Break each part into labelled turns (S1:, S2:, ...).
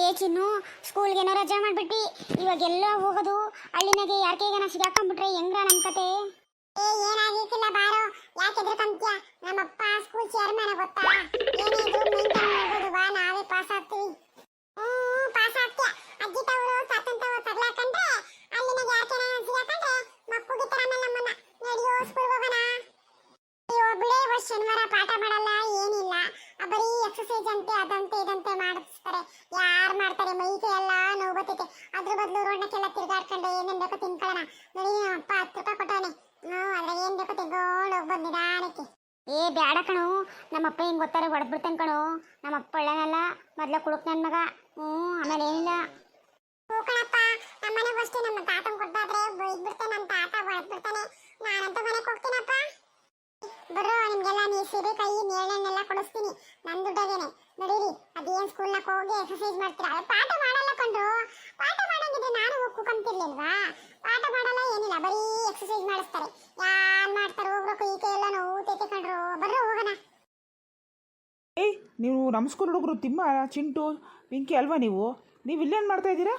S1: ಏ ಚಿನ್ನು ಸ್ಕೂಲ್ಗೇನೋ ರಜೆ ಮಾಡ್ಬಿಟ್ಟಿ. ಇವಾಗ ಎಲ್ಲ ಹೋಗೋದು ಹಳ್ಳಿನಾಗೆ ಯಾರ್ಕೇಗನ ಸಿಗಾಕೊಂಡ್ಬಿಟ್ರೆ ಹೆಂಗ್ರ ನಮ್ ಕತೆ? ಏ ಬಾರೋ. ಸ್ಕೂಲ್ ಪಾಸ್ ಪಾಸ್ ಅಜ್ಜಿ ಶನಿವಾರ ಪಾಠ ಮಾಡಲ್ಲ. ಆ ಬರೀ ಎಕ್ಸಸೈಸ್ ಅಂತೆ, ಅದಂತೆ, ಇದಂತೆ ಮಾಡಿಸ್ತಾರೆ. ಯಾರು ಮಾಡ್ತಾರೆ ಮೈಗೆ ಎಲ್ಲ ನೋವು ಬರ್ತೈತೆ. ಅದ್ರ ಬದಲು ರೋಡ್ನಕ್ಕೆಲ್ಲ ತಿರುಗಾಡ್ಕೊಂಡು ಏನೇನು ಬೇಕೋ ತಿನ್ಕೊಳ್ಳೋಣ. ನೋಡಿ ಅಪ್ಪ ಹತ್ತು ರೂಪಾಯಿ ಕೊಟ್ಟವನೆ. ಹ್ಞೂ, ಅದ್ರಾಗ ಏನು ಬೇಕೋ ತೆಗೆದುಕೊಂಡು ಹೋಗ್ಬೋದು ನಿಧಾನಕ್ಕೆ. ಏ, ಬ್ಯಾಡ ಕಣು. ನಮ್ಮಪ್ಪ ಹಿಂಗೆ ಗೊತ್ತಾರೆ ಹೊಡೆದ್ಬಿಡ್ತಾನೆ ಕಣು. ನಮ್ಮಪ್ಪ ಒಳ್ಳೆನಲ್ಲ. ಮೊದಲ ಕುಡುಕ್ ನನ್ನ ಮಗ. ಹ್ಞೂ, ಆಮೇಲೆ ಏನಿಲ್ಲ. ಹ್ಞೂ ಕಣಪ್ಪ. ನಮ್ಮನೆಗೂ ಅಷ್ಟೇ, ನಮ್ಮ ತಾತನ್ ಕೊಟ್ಟಾದ್ರೆ ಬೈದ್ಬಿಡ್ತಾನೆ ನಮ್ಮ ತಾತ ಹೊಡೆದ್ಬಿಡ್ತಾನೆ ನಾನಂತೂ ಮನೆಗೆ ಹೋಗ್ತೀನಪ್ಪ. ಸೀರೆ ಕೈ ನನ್ನ ಕೊಡಿಸ್ತೀನಿ. ನನ್ ದುಡ್ಡಾಗೇನೆ ನಡೀರಿ ಅದೇನ್ ಸ್ಕೂಲ್ನಾಗ ಹೋಗಿ ಎಕ್ಸರ್ಸೈಸ್ ಮಾಡ್ತೀರಾ? ಪಾಠ ಮಾಡಲ್ಲ ಕಂಡ್ರು ಪಾಠ ಮಾಡಂಗಿದ್ರೆ ನಾನು ಹೋಗಿ ಕೂಕಂತಿರ್ಲಿಲ್ವಾ? ಪಾಠ ಮಾಡಲ್ಲ ಏನಿಲ್ಲ, ಬರೀ ಎಕ್ಸರ್ಸೈಸ್ ಮಾಡಿಸ್ತಾರೆ. ಯಾರು ಮಾಡ್ತಾರೆ ಹೋಗ್ಬೇಕು ಕೈ ಕೈ ಎಲ್ಲ ನೋವು ತೇತೆ ಕಂಡ್ರು ಬರ್ರೋ ಹೋಗೋಣ.
S2: ಏಯ್, ನೀವು ನಮ್ಮ ಸ್ಕೂಲ್ ಹುಡುಗರು ತಿಮ್ಮ, ಚಿಂಟು, ಪಿಂಕಿ ಅಲ್ವಾ ನೀವು? ನೀವು ಇಲ್ಲೇನು ಮಾಡ್ತಾ ಇದ್ದೀರಾ?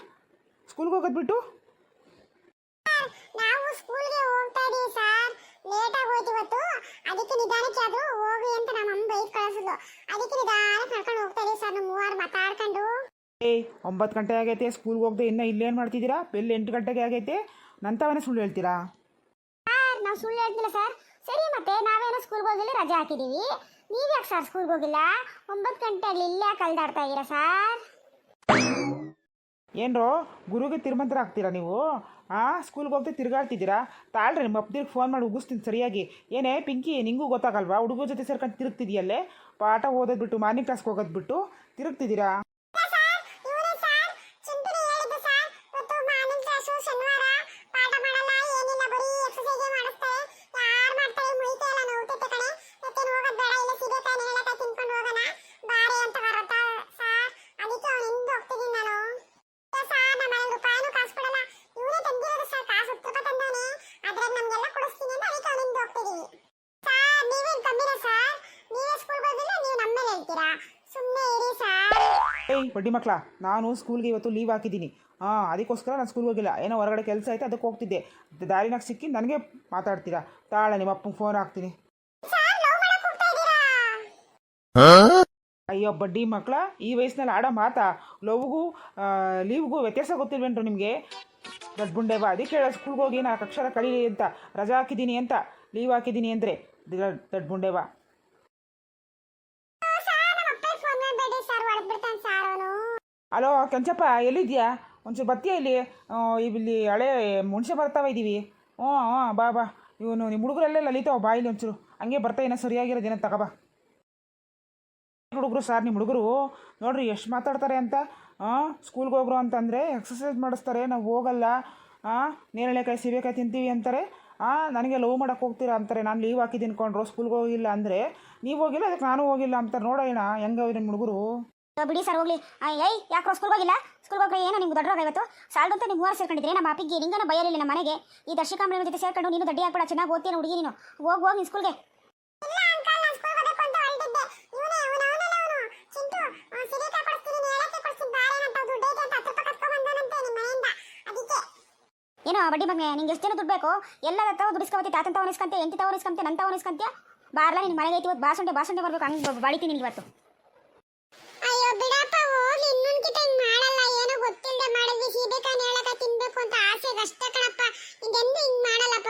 S2: ಸ್ಕೂಲ್ಗೆ ಹೋಗೋದು ಬಿಟ್ಟು
S1: ನಾವು ಸ್ಕೂಲ್ಗೆ ಹೋಗ್ತಾ ಇದೀವಿ ಸರ್ ಲೇಟ್ ಆಗಿ ಹೋಯ್ತು ಇವತ್ತು ಅದಕ್ಕೆ ನಿಧಾನಕ್ಕೆ ಆದ್ರೂ ಹೋಗಿ ಅಂತ ನಮ್ಮ ಅಮ್ಮ ಬೈಕ್ ಕಳಿಸಿದ್ಲು ಅದಕ್ಕೆ ನಿಧಾನಕ್ಕೆ ನಡ್ಕೊಂಡು ಹೋಗ್ತಾ ಇದೀವಿ ಸರ್ ನಮ್ಮ ಮೂವರು ಮಾತಾಡ್ಕೊಂಡು
S2: ಏಯ್ ಒಂಬತ್ತು ಗಂಟೆ ಆಗೈತೆ ಸ್ಕೂಲ್ಗೆ ಹೋಗದೆ ಇನ್ನೂ ಇಲ್ಲೇನು ಮಾಡ್ತಿದ್ದೀರಾ? ಬೆಲ್ ಎಂಟು ಗಂಟೆಗೆ ಆಗೈತೆ. ನಂತವನೇ ಸುಳ್ಳು ಹೇಳ್ತೀರಾ?
S1: ಸರ್ ನಾವು ಸುಳ್ಳು ಹೇಳ್ತಿಲ್ಲ ಸರ್. ಸರಿ ಮತ್ತೆ ನಾವೇನೋ ಸ್ಕೂಲ್ಗೆ ಹೋಗಿಲ್ಲ ರಜೆ ಹಾಕಿದೀವಿ. ನೀವು ಯಾಕೆ ಸರ್ ಸ್ಕೂಲ್ಗೆ ಹೋಗಿಲ್ಲ? ಒಂಬತ್ತು ಗಂಟೆ ಅಲ್ಲಿ ಇಲ್ಲೇ ಕಲ್ದಾಡ್ತಾ ಇದ್ದೀರಾ ಸರ್?
S2: ಏನ್ರೋ ಗುರುಗೆ ತಿರುಮಂತ್ರ ಆಗ್ತೀರಾ ನೀವು? ಆ ಸ್ಕೂಲ್ಗೆ ಹೋಗ್ದೆ ತಿರುಗಾಡ್ತಿದ್ದೀರಾ? ತಾಳ್ರಿ ನಿಮ್ಮ ಅಪ್ಪದಿಗೆ ಫೋನ್ ಮಾಡಿ ಉಗಿಸ್ತೀನಿ ಸರಿಯಾಗಿ. ಏನೇ ಪಿಂಕಿ ನಿಂಗೂ ಗೊತ್ತಾಗಲ್ವಾ? ಹುಡುಗರ ಜೊತೆ ಸೇರ್ಕೊಂಡು ತಿರುಗ್ತಿದೆಯಲ್ಲೇ? ಪಾಠ ಓದೋದ್ಬಿಟ್ಟು ಮಾರ್ನಿಂಗ್ ಕ್ಲಾಸ್ಗೆ ಹೋಗೋದ್ಬಿಟ್ಟು ತಿರುಗ್ತಿದ್ದೀರಾ
S1: ಇವರೇ ಸರ್ ಚಿಂಟುನೇ ಹೇಳಿದ್ದು ಸರ್ ಇವತ್ತು ಮಾರ್ನಿಂಗ್ ಕ್ಲಾಸು ಶನಿವಾರ ಪಾಠ ಮಾಡಲ್ಲ ಏನಿಲ್ಲ ಬರೀ ಎಕ್ಸರ್ಸೈಸ್ ಮಾಡಿಸ್ತಾರೆ ಯಾರು ಮಾಡ್ತಾರೆ ಮುಯ್ತೆ ಎಲ್ಲ ನೋವುತೈತೆ ಕಣೆ ಮತ್ತೇನು ಹೋಗೋದು ಬೇಡ ಇಲ್ಲ ಸೀಬೆಕಾಯಿ ನೆರಳೆಕಾಯಿ ತಿನ್ಕೊಂಡು ಹೋಗೋಣ ಬಾರೆ ಅಂತ ಬರುತ್ತ ಸರ್ ಅದಕ್ಕೆ ಅವ್ನು ಹಿಂದೆ ಹೋಗ್ತಿದ್ದೀನಿ ನಾನು ಇಲ್ಲ ಸರ್ ನಮ್ಮ ಮನೇಲಿ ರೂಪಾಯಿನೂ ಕಾಸು ಕೊಡಲ್ಲ ಇವನೇ ತಂದಿರೋದು ಸರ್ ಕಾಸು ಹತ್ತು ರೂಪಾಯಿ ತಂದವನೆ ಅದ್ರಾಗ ನಮಗೆಲ್ಲ ಕೊಡಿಸ್ತೀನಿ ಅಂತ ಅದಕ್ಕೆ ಅವ್ನು ಹಿಂದೆ ಹೋಗ್ತಿದ್ದೀವಿ ಸರ್ ನೀವೇನು ಕಮ್ಮಿನ ಸರ್ ನೀವೇ ಸ್ಕೂಲ್ ಬಂದಿಲ್ಲ ನೀವು ನಮ್ಮ ಮೇಲೆ ಹೇಳ್ತೀರಾ ಸುಮ್ಮನೆ ಇರಿ ಸರ್
S2: ಬಡ್ಡಿ ಮಕ್ಕಳ, ನಾನು ಸ್ಕೂಲ್ಗೆ ಇವತ್ತು ಲೀವ್ ಹಾಕಿದ್ದೀನಿ. ಹಾಂ ಅದಕ್ಕೋಸ್ಕರ ನಾನು ಸ್ಕೂಲ್ಗೆ ಹೋಗಿಲ್ಲ. ಏನೋ ಹೊರಗಡೆ ಕೆಲಸ ಐತೆ ಅದಕ್ಕೆ ಹೋಗ್ತಿದ್ದೆ. ದಾರಿನಾಗ ಸಿಕ್ಕಿ ನನಗೆ ಮಾತಾಡ್ತೀರಾ? ತಾಳೆ, ನಿಮ್ಮ ಅಪ್ಪಂಗೆ ಫೋನ್ ಹಾಕ್ತೀನಿ. ಅಯ್ಯೋ, ಬಡ್ಡಿ ಮಕ್ಕಳ, ಈ ವಯಸ್ಸಿನಲ್ಲಿ ಆಡೋ ಮಾತಾ? ಲವ್ಗೂ ಲೀವ್ಗೂ ವ್ಯತ್ಯಾಸ ಗೊತ್ತಿಲ್ವೇನ್ರು ನಿಮಗೆ? ದೊಡ್ಡ ಬುಂಡೆವ ಅದಕ್ಕೆ ಹೇಳ ಸ್ಕೂಲ್ಗೆ ಹೋಗಿ ನಾಲ್ಕು ಅಕ್ಷರ ಕಲೀಲಿ ಅಂತ. ರಜಾ ಹಾಕಿದ್ದೀನಿ ಅಂತ. ಲೀವ್ ಹಾಕಿದ್ದೀನಿ ಅಂದರೆ. ದೊಡ್ಡ ಬುಂಡೆ ಬಾ
S1: ಸರ್ ನಮ್ಮ ಅಪ್ಪ ಫೋನ್ ಮಾಡಬೇಡಿ ಸರ್ ಹೊಡೆದ್ಬಿಡ್ತಾನೆ ಸರ್ ಅವನು
S2: ಅಲೋ, ಕೆಂಚಪ್ಪ ಎಲ್ಲಿದ್ಯಾ ಒಂಚೂರು ಬರ್ತೀಯ ಇಲ್ಲಿ? ಇಲ್ಲಿ ಹಳೆ ಮುಣಸೆ ಬರ್ತಾವ ಇದ್ದೀವಿ ಹ್ಞೂ ಹ್ಞೂ ಬಾ ಬಾ. ಇವನು ನಿಮ್ಮ ಹುಡುಗರಲ್ಲೇ ಲಲಿತಾವ ಬಾ ಇಲ್ಲಿ ಒಂಚೂರು. ಹಂಗೆ ಬರ್ತಾ ಏನೋ ಸರಿಯಾಗಿರೋದೇನೋ ತಗೋಬಾ ಹುಡುಗರು ಸರ್ ನಿಮ್ಮ ಹುಡುಗರು ನೋಡ್ರಿ ಎಷ್ಟು ಮಾತಾಡ್ತಾರೆ ಅಂತ ಹಾಂ ಸ್ಕೂಲ್ಗೆ ಹೋಗ್ರು ಅಂತಂದರೆ ಎಕ್ಸಸೈಸ್ ಮಾಡಿಸ್ತಾರೆ, ನಾವು ಹೋಗಲ್ಲ ಹಾಂ ನೇರಳೆಕಾಯಿ, ಸೀಬೆಕಾಯಿ ತಿಂತೀವಿ ಅಂತಾರೆ. ಹಾಂ ನನಗೆ ಲವ್ ಮಾಡಕ್ಕೆ ಹೋಗ್ತೀರಾ ಅಂತಾರೆ. ನಾನು ಲೀವ್ ಹಾಕಿದ್ದೀನಿ ಕೊಂಡ್ರು ಸ್ಕೂಲ್ಗೆ ಹೋಗಿಲ್ಲ ಅಂದರೆ, ನೀವು ಹೋಗಿಲ್ಲ, ಅದಕ್ಕೆ ನಾನು ಹೋಗಿಲ್ಲ ಅಂತಾರೆ. ನೋಡೋಣ, ಹೆಂಗೆ ನಿಮ್ಮ ಹುಡುಗರು.
S1: ಬಿಡಿ ಸರ್ ಹೋಗ್ಲಿ. ಐ ಯಾಕೋ ಯಾಕೆ ಸ್ಕೂಲ್ ಹೋಗಿಲ್ಲ? ಸ್ಕೂಲ್ ಹೋಗಿ ಏನೋ? ನಿಮ್ಗೆ ದೊಡ್ಡ ಇವತ್ತು? ಸಾಲದು ಅಂತ ನೀವು ಮೂವರು ಸೇರ್ಕೊಂಡಿದ್ರೆ ನಮ್ಮ ಅಪ್ಪಿಗೆ ನಿಂಗನ ಬಯಲಿಲ್ಲ ನಮ್ಮ ಮನೆಗೆ. ಈ ದರ್ಶಕಾಂಬಳ ಜೊತೆ ಸೇರ್ಕೊಂಡು ನೀನು ದಡ್ಡಿ ಹಾಕ್ಬೇಡ ಚೆನ್ನಾಗಿ ಓದ್ತೀನಿ ಹುಡುಗಿ ನೀನು. ಹೋಗಿ ಹೋಗಿ ನಿನ್ ಸ್ಕೂಲ್ಗೆ ಏನೋ ಬಡ್ಡಿ ಮಗನೆ ನಿಂಗೆ ಎಷ್ಟು ಜನ ದುಡ್ಡು ಬೇಕು? ಎಲ್ಲ ತಾವು ದುಡಿಸ್ಕೊಬತ್ತಿ ತಾತನ್ ತಾವು ಇಸ್ಕೊಂತೆ ಎಂತ ತಾವು ಇಸ್ಕೊಂತೆ ನನ್ನ ತಾವು ಇಸ್ಕಂತೆ ಬಾರ್ಲ ನಿನ್ ಮನೆಗೆ ಐತಿ ಇವತ್ತು ಬಾಸಂಡೆ ಬಾಸಂಡೆ ಬರ್ಬೇಕು ಹಂಗೆ ಬಡಿತೀನಿ ಇವತ್ತು ಅಯ್ಯೋ ಬಿಡಪ್ಪ ಹೋಗ್ಲಿ ಇನ್ನೊಂದ್ ಕಿತ ಹಿಂಗ್ ಮಾಡಲ್ಲ ಏನೋ ಗೊತ್ತಿಲ್ಲದೆ ಮಾಡಿದ್ವಿ ಸೀಬೆಕಾಯಿ ಹೇಳಕ ತಿನ್ಬೇಕು ಅಂತ ಆಸೆಗೆ ಅಷ್ಟೇ ಕಣಪ್ಪ ಇದೆಂದು ಹಿಂಗ್ ಮಾಡಲ್ಲಪ್ಪ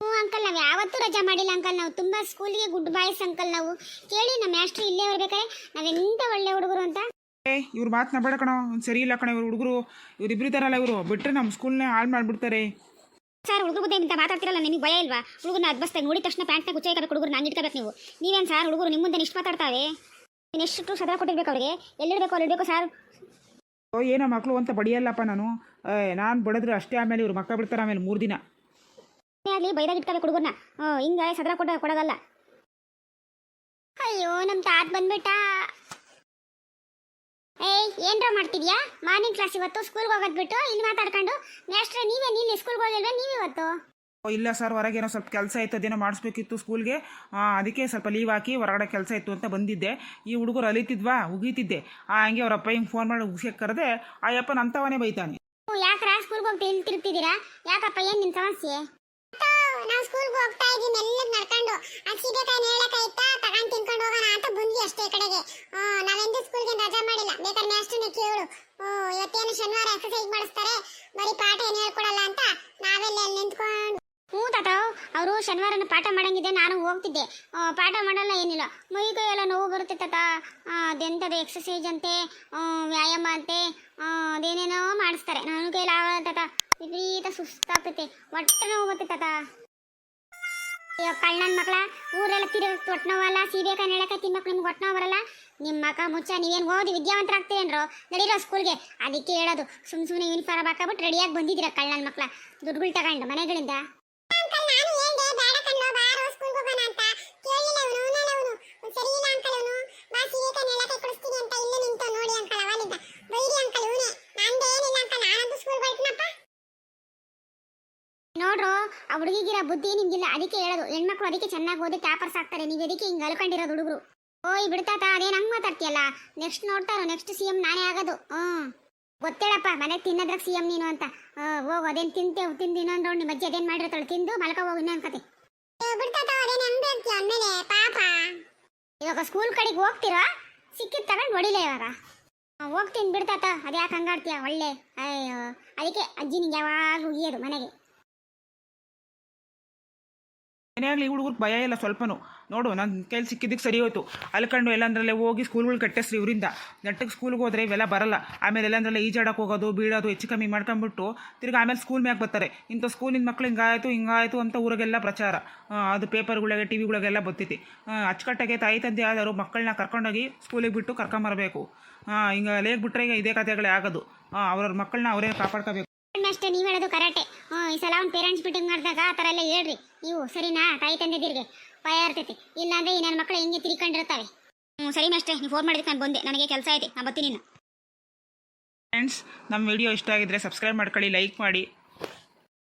S1: ಹ್ಞೂ ಅಂಕಲ್ ನಾವು ಯಾವತ್ತೂ ರಜಾ ಮಾಡಿಲ್ಲ ಅಂಕಲ್ ನಾವು. ತುಂಬಾ ಸ್ಕೂಲಿಗೆ ಗುಡ್ ಬಾಯ್ಸ್ ಅಂಕಲ್ ನಾವು. ಕೇಳಿ ನಮ್ಮ ಮ್ಯಾಸ್ಟ್ರು ಇಲ್ಲೇ ಬರ್ಬೇಕಾರೆ ನಾವೆಂತ ಒಳ್ಳೆ ಹುಡುಗರು ಅಂತ?
S2: ಏ ಇವ್ರು ಮಾತನ್ನ ಬೇಡ ಕಣೋ. ಸರಿ ಇಲ್ಲ ಕಣ ಇವ್ರು ಹುಡುಗರು. ಇವ್ರಿಬ್ರು ಇದಾರಲ್ಲ ಇವರು. ಬಿಟ್ಟರೆ ನಮ್ಮ ಸ್ಕೂಲ್ನೇ ಹಾಳು ಮಾಡಿಬಿಡ್ತಾರೆ.
S1: ಸರ್ ಹುಡುಗರು ಬುದ್ಧಿ ಅಂತ ಮಾತಾಡ್ತಿರಲ್ಲ ನಿಮಗೆ ಭಯ ಇಲ್ವಾ? ಹುಡುಗನ ಅದ್ಬಸ್ತಾಗ ನೋಡಿದ ತಕ್ಷಣ ಪ್ಯಾಂಟ್ನ ಗುಚ್ಚ ಇರ್ಬೇಕು ಹುಡುಗರು ನಾನು ಇಟ್ಕೋಬೇಕು ನೀವು. ನೀವೇನು ಸರ್ ಹುಡುಗರು ನಿಮ್ಮ ಮುಂದೆ ಇಷ್ಟು ಮಾತಾಡ್ತಾವೆ ನೀನು ಎಷ್ಟು ಸದಾ ಕೊಟ್ಟಿರ್ಬೇಕು ಅವ್ರಿಗೆ? ಎಲ್ಲಿಡಬೇಕು ಅಲ್ಲಿ ಇಡಬೇಕು ಸರ್
S2: ಓ ಏನೋ ಮಕ್ಕಳು ಅಂತ ಬಡಿಯಲ್ಲಪ್ಪ ನಾನು. ನಾನು ಬಡಿದ್ರೆ ಅಷ್ಟೇ ಆಮೇಲೆ ಇವ್ರು ಮಕ್ಕಳು ಬಿಡ್ತಾರೆ ಆಮೇಲೆ ಮೂರು ದಿನ.
S1: ಆಗಲಿ ಬೈದಾಗ ಇಟ್ಕೋಬೇಕು ಹುಡುಗರನ್ನ ಹಿಂಗೆ ಸದ್ರ ಕೊಟ್ಟ ಕೊಡೋದಲ್ಲ. ಅಯ್ಯೋ ನಮ್ಮ ತಾತ ಬಂದ್ಬಿಟ್ಟ. ಏಯ್ ಏನ್ರ ಮಾಡ್ತಿದ್ಯಾ? ಮಾರ್ನಿಂಗ್ ಕ್ಲಾಸ್ ಇವತ್ತು ಸ್ಕೂಲ್ಗೆ ಹೋಗೋದು ಬಿಟ್ಟು ಇಲ್ಲಿ ಮಾತಾಡ್ಕೊಂಡು. ನೆಕ್ಸ್ಟ್ ನೀವೇ ನೀನು ಸ್ಕೂಲ್ಗೆ ಹೋಗಿಲ್ವೇ ನೀವು ಇವತ್ತು?
S2: ಇಲ್ಲ ಸರ್ ಹೊರಗೇನೋ ಸ್ವಲ್ಪ ಕೆಲಸ ಇತ್ತು ಅದೇನೋ ಮಾಡಿಸ್ಬೇಕಿತ್ತು ಸ್ಕೂಲ್ಗೆ. ಅದಕ್ಕೆ ಸ್ವಲ್ಪ ಲೀವ್ ಹಾಕಿ ಹೊರಗಡೆ ಕೆಲಸ ಇತ್ತು ಅಂತ ಬಂದಿದ್ದೆ. ಈ ಹುಡುಗರು ಅಲಿತಿದ್ವಾ? ಉಗೀತಿದ್ದೆ. ಆ ಹಂಗೆ ಅವ್ರ ಅಪ್ಪ ಹಿಂಗೆ ಫೋನ್ ಮಾಡಿ ಉಗಿಸಕ್ಕೆ ಕರೆದೆ ಆ ಯಪ್ಪ ನಂತವನೇ ಬೈತಾನೆ.
S3: ಯಾಕ್ರ? ಸ್ಕೂಲ್ಗೆ ಹೋಗ್ತಾ ಇಲ್ಲಿ ತಿರುಗ್ತಿದ್ದೀರಾ? ಯಾಕಪ್ಪ ಏನು ನಿನ್ ಸಮಸ್ಯೆ? ಸ್ಕೂಲ್ಗೆ ಹೋಗ್ತಾ ಇದೀನಿ ಎಲ್ಲ ನಡ್ಕೊಂಡು. ಆ ನೇಳಕಾಯಿ ಇತ್ತ, ತಗೊಂಡ್ ತಿನ್ಕೊಂಡು ಹೋಗೋಣ ಅಂತ ಬಂದ್ವಿ ಅಷ್ಟೇ ಈ ಕಡೆಗೆ. ನಾವೆಂದೂ ಸ್ಕೂಲ್ಗೆ ರಜಾ ಮಾಡಿಲ್ಲ. ಬೇಕಾದ್ರೆ ಮ್ಯಾಸ್ಟರ್ನ ಕೇಳು. ಇವತ್ತೇನು ಶನಿವಾರ ಎಕ್ಸಸೈಸ್ ಮಾಡಿಸ್ತಾರೆ? ಬರೀ ಪಾಠ ಏನು ಹೇಳ್ಕೊಡಲ್ಲ ಅಂತ ನಾವೆಲ್ಲ ನಿಂತ್ಕೊಂಡು ಹ್ಞೂ ತಾತಾವ್ ಅವರು ಶನಿವಾರನ ಪಾಠ ಮಾಡಂಗಿದೆ, ನಾನು ಹೋಗ್ತಿದ್ದೆ. ಪಾಠ ಮಾಡಲ್ಲ ಏನಿಲ್ಲ. ಮೈ ಎಲ್ಲ ನೋವು ಬರುತ್ತೆ ತಾತ. ಅದೆಂಥದ್ದು ಎಕ್ಸಸೈಸ್ ಅಂತೆ ವ್ಯಾಯಾಮ ಅಂತೆ ಅದೇನೇನೋ ಮಾಡಿಸ್ತಾರೆ. ನಾನು ಕೈಲಿ ಆಗಲ್ಲ ತಾತ ವಿಪರೀತ ಸುಸ್ತಾಗ್ತೈತೆ. ಹೊಟ್ಟೆ ನೋವು ಬರುತ್ತೆ ತಾತ. ಅಯ್ಯೋ ಕಳ್ಳನ ಮಕ್ಕಳ ಊರೆಲ್ಲ ತಿರುಗಿ ತೊಟ್ನೋವಲ್ಲ ನೋವಲ್ಲ ಸೀಬೆಕಾಯಿ ನೆಳಕಾಯಿ ತಿನ್ಬೇಕು ನಿಮ್ಗೆ ಹೊಟ್ಟನೋ ಬರಲ್ಲ. ನಿಮ್ಮ ಮಕ್ಕ ಮುಚ್ಚ, ನೀವೇನು ಓದಿ ವಿದ್ಯಾವಂತರಾಗ್ತೀರೇನ್ರೋ? ನಡೀರೋ ಸ್ಕೂಲ್ಗೆ? ಅದಕ್ಕೆ ಹೇಳೋದು ಸುಮ್ ಸುಮ್ಮನೆ ಯೂನಿಫಾರ್ಮ್ ಹಾಕಬಿಟ್ಟು ರೆಡಿಯಾಗಿ ಬಂದಿದ್ದೀರಾ ಕಳ್ಳನ ಮಕ್ಕಳ ದುಡ್ಡುಗಳು ತಗೊಂಡು ಮನೆಗಳಿಂದ ನಾನು ಹೇಳ್ದೆ ಬೇಡ ಕಣ್ಣೋ ಬಾರೋ ಸ್ಕೂಲ್ಗೆ ಹೋಗೋಣ ಅಂತ ಕೇಳಿಲ್ಲ ಅವನು ಅವನಲ್ಲ ಅವನು ಸರಿ ಇಲ್ಲ ಅಂಕಲ್ ಅವನು ಬಾ ಸೀರೆಕಾಯಿ ನೆಲಕ್ಕೆ ಕೊಡಿಸ್ತೀನಿ ಅಂತ ಇಲ್ಲೇ ನಿಂತು ನೋಡಿ ಅಂಕಲ್ ಅವನಿಂದ ಬೈರಿ ಅಂಕಲ್ ಇವನೇ ನಂದೇ ಏನಿಲ್ಲ ಅಂಕಲ್ ನಾನಂತೂ ಸ್ಕೂಲ್ ಬರ್ತೀನಪ್ಪ ನೋಡ್ರು ಹುಡುಗಿಗಿರೋ ಬುದ್ಧಿ ನಿಮ್ಗಿಲ್ಲ. ಅದಕ್ಕೆ ಹೇಳೋದು. ಹೆಣ್ಮಕ್ಳು ಅದಕ್ಕೆ ಚೆನ್ನಾಗಿ ಓದಿ ಟಾಪರ್ಸ್ ಆಗ್ತಾರೆ. ನೀವು ಅದಕ್ಕೆ ಹಿಂಗೆ ಅಲ್ಕೊಂಡಿರೋದು ಹುಡುಗರು? ಓಯ್ ಬಿಡ್ತಾತ ಅದೇ ಹಂಗೆ ಮಾತಾಡ್ತೀಯಲ್ಲ? ನೆಕ್ಸ್ಟ್ ನೋಡ್ತಾರೋ, ನೆಕ್ಸ್ಟ್ ಸಿ ಎಂ ನಾನೇ ಆಗೋದು. ಹ್ಞೂ ಗೊತ್ತೇಳಪ್ಪ, ಮನೆಗೆ ತಿನ್ನೋದ್ರಾಗ ಸಿ ಎಂ ನೀನು ಅಂತ. ಹೋಗು, ಅದೇನು ತಿಂತೆ ತಿಂದು ಇನ್ನೊಂದು ರೌಂಡ್ ನಿಮ್ಮ ಅಜ್ಜಿ ಅದೇನು ಮಾಡಿರ್ತಾಳೆ ತಿಂದು ಮಲ್ಕ, ಹೋಗು, ಇನ್ನೊಂದು ಕತೆ. ಇವಾಗ ಸ್ಕೂಲ್ ಕಡೆಗೆ ಹೋಗ್ತಿರೋ? ಸಿಕ್ಕಿದ್ ತಗೊಂಡು ಹೊಡಿಲೇ ಇವಾಗ. ಹೋಗ್ತೀನಿ ಬಿಡ್ತಾತ ಅದ್ಯಾಕೆ ಹಂಗಾಡ್ತೀಯ, ಒಳ್ಳೆ? ಅಯ್ಯೋ. ಅದಕ್ಕೆ ಅಜ್ಜಿ ನಿಂಗೆ ಯಾವಾಗ ಉಗಿಯೋದು ಮನೆಗೆ.
S2: ಏನೇ ಆಗಲಿ ಹುಡುಗರಿಗೆ ಭಯ ಇಲ್ಲ ಸ್ವಲ್ಪನೂ. ನೋಡು ನನ್ನ ಕೈಲಿ ಸಿಕ್ಕಿದ್ದಕ್ಕೆ ಸರಿ ಹೋಯ್ತು. ಅಲ್ಕೊಂಡು ಎಲ್ಲಂದ್ರಲ್ಲೇ ಹೋಗಿ ಸ್ಕೂಲ್ಗಳು ಕಟ್ಟಿಸ್ರಿ ಇವರಿಂದ. ನೆಟ್ಟಿಗೆ ಸ್ಕೂಲ್ಗೆ ಹೋದ್ರೆ ಇವೆಲ್ಲ ಬರಲ್ಲ. ಆಮೇಲೆ ಎಲ್ಲಂದ್ರಲ್ಲೇ ಈಜಾಡಕ್ಕೆ ಹೋಗೋದು, ಬೀಳೋದು, ಹೆಚ್ಚು ಕಮ್ಮಿ ಮಾಡ್ಕೊಂಬಿಟ್ಟು ತಿರ್ಗಿ ಆಮೇಲೆ ಸ್ಕೂಲ್ ಮ್ಯಾಗೆ ಬರ್ತಾರೆ. ಇಂಥ ಸ್ಕೂಲಿನ ಮಕ್ಳು ಹಿಂಗಾಯ್ತು ಹಿಂಗಾಯ್ತು ಅಂತ ಊರಿಗೆಲ್ಲ ಪ್ರಚಾರ. ಅದು ಪೇಪರ್ಗಳಿಗೆ ಟಿ ವಿಗಳಿಗೆಲ್ಲ ಬರ್ತೈತಿ ಅಚ್ಚುಕಟ್ಟಾಗೆ ತಾಯಿ ತಂದೆ ಆದರೂ ಮಕ್ಕಳನ್ನ ಕರ್ಕೊಂಡೋಗಿ ಸ್ಕೂಲಿಗೆ ಬಿಟ್ಟು ಕರ್ಕೊಂಬರಬೇಕು. ಹಿಂಗೆ ಲೇಗ್ ಬಿಟ್ಟರೆ ಈಗ ಇದೇ ಕಥೆಗಳೇ ಆಗೋದು. ಅವ್ರವ್ರ ಮಕ್ಕಳನ್ನ ಅವರೇ ಕಾಪಾಡ್ಕೋಬೇಕು.
S3: ಅಷ್ಟೇ ನೀವು ಹೇಳೋದು ಕರಾಟೆ ಹ್ಞೂ ಈ ಸಲ ಅವ್ನು ಪೇರೆಂಟ್ಸ್ ಮೀಟಿಂಗ್ ಮಾಡಿದಾಗ ಆ ಥರ ಎಲ್ಲ ಹೇಳ್ರಿ. ನೀವು ಸರಿನಾ ತಾಯಿ ತಂದೆದಿರಿಗೆ ಭಯ ಇರ್ತೈತಿ. ಇಲ್ಲಾಂದ್ರೆ ಈ ನನ್ನ ಮಕ್ಕಳು ಹೆಂಗೆ ತಿರ್ಕೊಂಡಿರ್ತಾವೆ ಹ್ಞೂ ಸರಿ ಅಷ್ಟೇ ನೀವು ಫೋನ್ ಮಾಡಿದ್ದಕ್ಕೆ ನಾನು ಬಂದೆ. ನನಗೆ ಕೆಲಸ ಐತೆ ನಾನು ಬರ್ತೀನಿ.
S2: ಫ್ರೆಂಡ್ಸ್ ನಮ್ಮ ವಿಡಿಯೋ ಇಷ್ಟ ಆಗಿದ್ರೆ ಸಬ್ಸ್ಕ್ರೈಬ್ ಮಾಡ್ಕೊಳ್ಳಿ ಲೈಕ್ ಮಾಡಿ.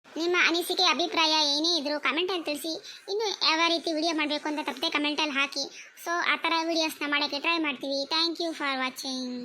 S3: ನಿಮ್ಮ ಅನಿಸಿಕೆ ಅಭಿಪ್ರಾಯ ಏನೇ ಇದ್ರು ಕಮೆಂಟಲ್ಲಿ ತಿಳಿಸಿ. ಇನ್ನು ಯಾವ ರೀತಿ ವಿಡಿಯೋ ಮಾಡಬೇಕು ಅಂತ ತಪ್ಪದೆ ಕಮೆಂಟಲ್ಲಿ ಹಾಕಿ. ಸೊ ಆ ಥರ ವಿಡಿಯೋಸ್ನ ಮಾಡೋಕ್ಕೆ ಟ್ರೈ ಮಾಡ್ತೀವಿ. Thank you for watching